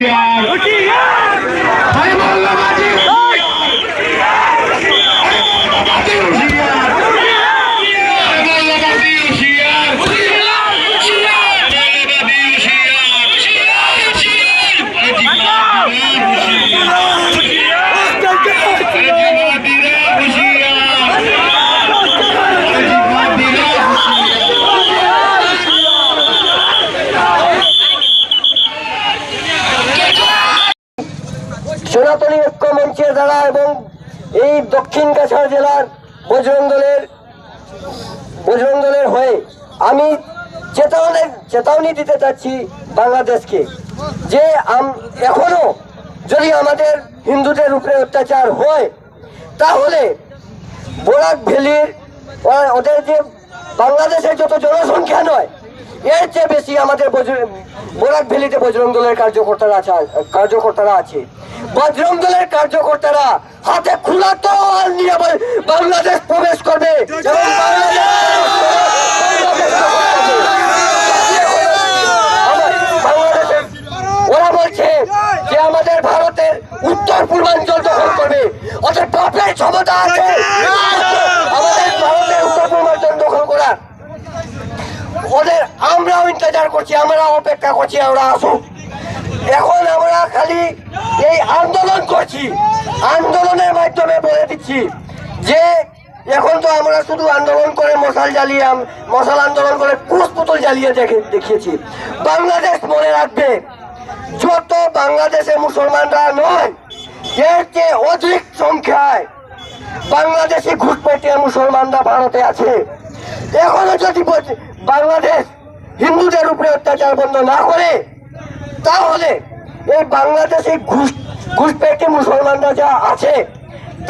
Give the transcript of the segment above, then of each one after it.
远不 এই দক্ষিণ কাছাড় জেলার বজরং দলের বজরং দলের হয়ে আমি চেতাবনী চেতাবনী দিতে চাচ্ছি বাংলাদেশকে। যে এখনও যদি আমাদের হিন্দুদের উপরে অত্যাচার হয়, তাহলে বোরাক ভ্যালির ওদের যে বাংলাদেশের যত জনসংখ্যা নয় এর চেয়ে বেশি আমাদের বোরাক ভ্যালিতে বজরং দলের কার্যকর্তারা আছে কার্যকর্তারা আছে। বজরং দলের কার্যকর্তারা হাতে খোলা আর নিয়ে বাংলাদেশ প্রবেশ করবে এবং বাংলাদেশ বাংলাদেশ দখল করবে। আমার বাংলাদেশের ওরা বলছে যে আমাদের ভারতের উত্তর পূর্বাঞ্চল দখল করবে ওদের বাপের ক্ষমতা আছে আমাদের ভারতের উত্তর পূর্বাঞ্চল দখল করার ওদের আমরাও ইন্তজার করছি আমরা অপেক্ষা করছি, আমরা আসুক এখন আমরা খালি এই আন্দোলন করছি। আন্দোলনের মাধ্যমে বলে দিচ্ছি যে, এখন তো আমরা শুধু আন্দোলন করে মশাল জ্বালিয়ে মশাল আন্দোলন করে কুশ পুতুল জ্বালিয়ে দেখে- দেখিয়েছি। বাংলাদেশ মনে রাখবে, যত বাংলাদেশে মুসলমানরা নয়, এর চেয়ে অধিক সংখ্যায় বাংলাদেশি ঘুষপেটিয়া মুসলমানরা ভারতে আছে। এখনও যদি বাংলাদেশ হিন্দুদের উপরে অত্যাচার বন্ধ না করে তাহলে এই বাংলাদেশে ঘুষ ঘুষপেটে মুসলমানরা যা আছে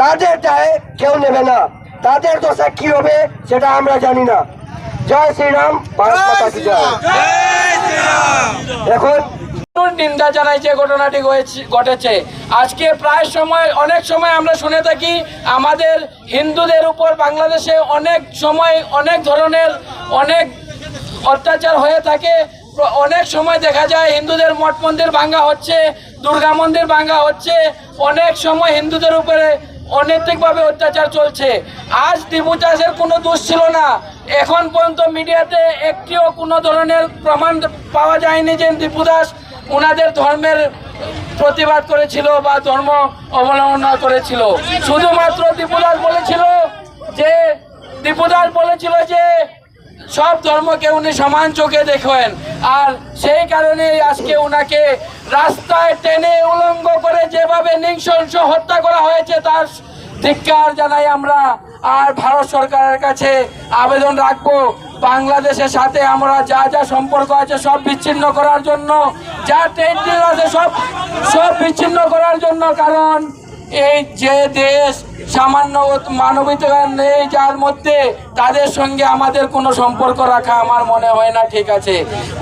তাদের দায়ে কেউ নেবে না। তাদের দশা কি হবে সেটা আমরা জানি না। জয় শ্রীরাম ভারত মাতা কি জয়? এখন নিন্দা জানাই যে ঘটনাটি ঘটেছে। আজকে প্রায় সময় অনেক সময় আমরা শুনে থাকি আমাদের হিন্দুদের উপর বাংলাদেশে অনেক সময় অনেক ধরনের অনেক অত্যাচার হয়ে থাকে। অনেক সময় দেখা যায় হিন্দুদের মঠ মন্দির ভাঙ্গা হচ্ছে, দুর্গা মন্দির ভাঙ্গা হচ্ছে। অনেক সময় হিন্দুদের উপরে অনৈতিকভাবে অত্যাচার চলছে। আজ টিপু চাষের কোনো দোষ ছিল না। এখন পর্যন্ত মিডিয়াতে একটিও কোনো ধরনের প্রমাণ পাওয়া যায়নি যে দীপু দাস ওনাদের ধর্মের প্রতিবাদ করেছিল বা ধর্ম অবলম্বন করেছিল। শুধুমাত্র দীপুদাস বলেছিল যে দীপুদাস বলেছিল যে সব ধর্মকে উনি সমান চোখে দেখেন। আর সেই কারণেই আজকে উনাকে রাস্তায় টেনে উলঙ্গ করে যেভাবে নৃশংস হত্যা করা হয়েছে, তার ধিক্কার জানাই আমরা। আর ভারত সরকারের কাছে আবেদন রাখব, বাংলাদেশের সাথে আমরা যা যা সম্পর্ক আছে সব বিচ্ছিন্ন করার জন্য, যা ট্রেন আছে সব সব বিচ্ছিন্ন করার জন্য। কারণ এই যে দেশ সামান্য মানবিকতা নেই, যার মধ্যে তাদের সঙ্গে আমাদের কোনো সম্পর্ক রাখা আমার মনে হয় না ঠিক আছে।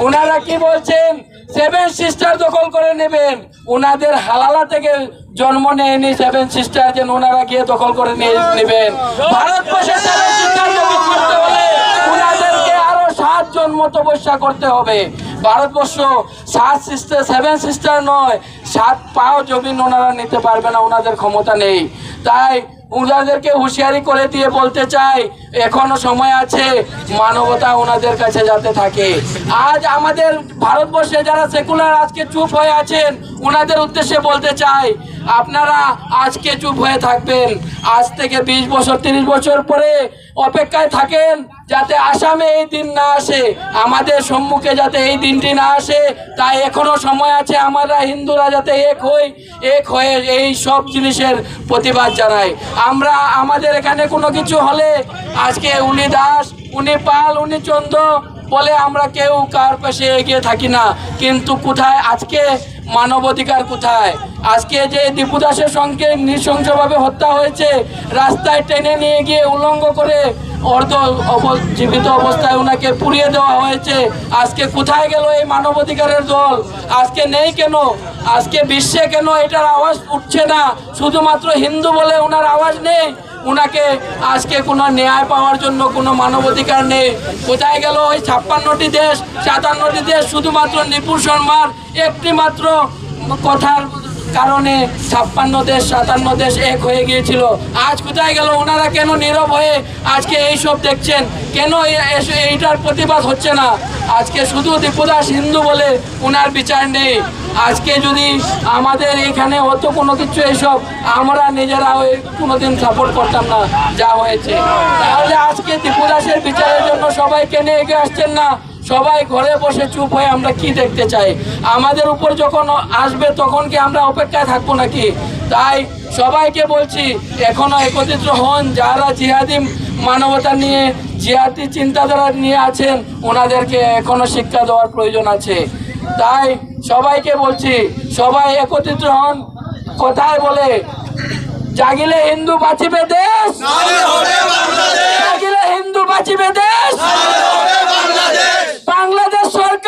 ওনারা কি বলছেন? সেভেন সিস্টার দখল করে নেবেন। ওনাদের হালালা থেকে জন্ম নেয়নি সেভেন সিস্টার যে ওনারা গিয়ে দখল করে নিয়ে নেবেন। ভারতবর্ষে সেভেন সিস্টার দখল করতে ওনাদেরকে আরও সাতজন মতো বৈশা করতে হবে। ভারতবর্ষ সাত সিস্টার সেভেন সিস্টার নয় সাত পাও জমিন ওনারা নিতে পারবে না, ওনাদের ক্ষমতা নেই। তাই ওনাদেরকে হুঁশিয়ারি করে দিয়ে বলতে চাই, এখনও সময় আছে, মানবতা ওনাদের কাছে যাতে থাকে। আজ আমাদের ভারতবর্ষে যারা সেকুলার আজকে চুপ হয়ে আছেন, ওনাদের উদ্দেশ্যে বলতে চাই, আপনারা আজকে চুপ হয়ে থাকবেন। আজ থেকে বিশ বছর, তিরিশ বছর পরে অপেক্ষায় থাকেন যাতে আসামে এই দিন না আসে, আমাদের সম্মুখে যাতে এই দিনটি না আসে। তাই এখনও সময় আছে আমরা হিন্দুরা যাতে এক হই, এক হয়ে এই সব জিনিসের প্রতিবাদ জানাই। আমরা, আমাদের এখানে কোনো কিছু হলে, আজকে উনি দাস, উনি পাল, উনি চন্দ্র বলে আমরা কেউ কার পাশে এগিয়ে থাকি না। কিন্তু কোথায়? আজকে মানবাধিকার কোথায়? আজকে যে দীপু দাসের সঙ্গে নৃশংসভাবে হত্যা হয়েছে, রাস্তায় টেনে নিয়ে গিয়ে উলঙ্গ করে অর্ধ জীবিত অবস্থায় ওনাকে পুড়িয়ে দেওয়া হয়েছে। আজকে কোথায় গেল এই মানবাধিকারের দল? আজকে নেই কেন? আজকে বিশ্বে কেন এটার আওয়াজ উঠছে না? শুধুমাত্র হিন্দু বলে ওনার আওয়াজ নেই? ওনাকে আজকে কোনো ন্যায় পাওয়ার জন্য কোনো মানবাধিকার নেই। কোথায় গেল ওই ছাপ্পান্নটি দেশ, সাতান্নটি দেশ শুধুমাত্র নিপুর শর্মার একটি মাত্র কথার কারণে ছাপ্পান্ন দেশ, সাতান্ন দেশ এক হয়ে গিয়েছিল। আজ কোথায় গেল? ওনারা কেন নীরব হয়ে আজকে এইসব দেখছেন? কেন এইটার প্রতিবাদ হচ্ছে না? আজকে শুধু দীপুদাস হিন্দু বলে ওনার বিচার নেই। আজকে যদি আমাদের এখানে হতো কোনো কিছু এইসব, আমরা নিজেরা ওই কোনোদিন সাপোর্ট করতাম না, যা হয়েছে। তাহলে আজকে দীপুদাসের বিচারের জন্য সবাই কেন এগিয়ে আসছেন না? সবাই ঘরে বসে চুপ হয়ে আমরা কি দেখতে চাই? আমাদের উপর যখন আসবে তখন কি আমরা অপেক্ষায় থাকব নাকি? তাই সবাইকে বলছি এখনও একত্রিত হন। যারা জিহাদি মানবতা নিয়ে জিহাদি চিন্তাধারা নিয়ে আছেন ওনাদেরকে এখনও শিক্ষা দেওয়ার প্রয়োজন আছে। তাই সবাইকে বলছি সবাই একত্রিত হন। কথায় বলে জাগিলে হিন্দু বাঁচিবে দেশ। জাগিলে হিন্দু বাঁচিবে দেশ। বাংলাদেশ সরকার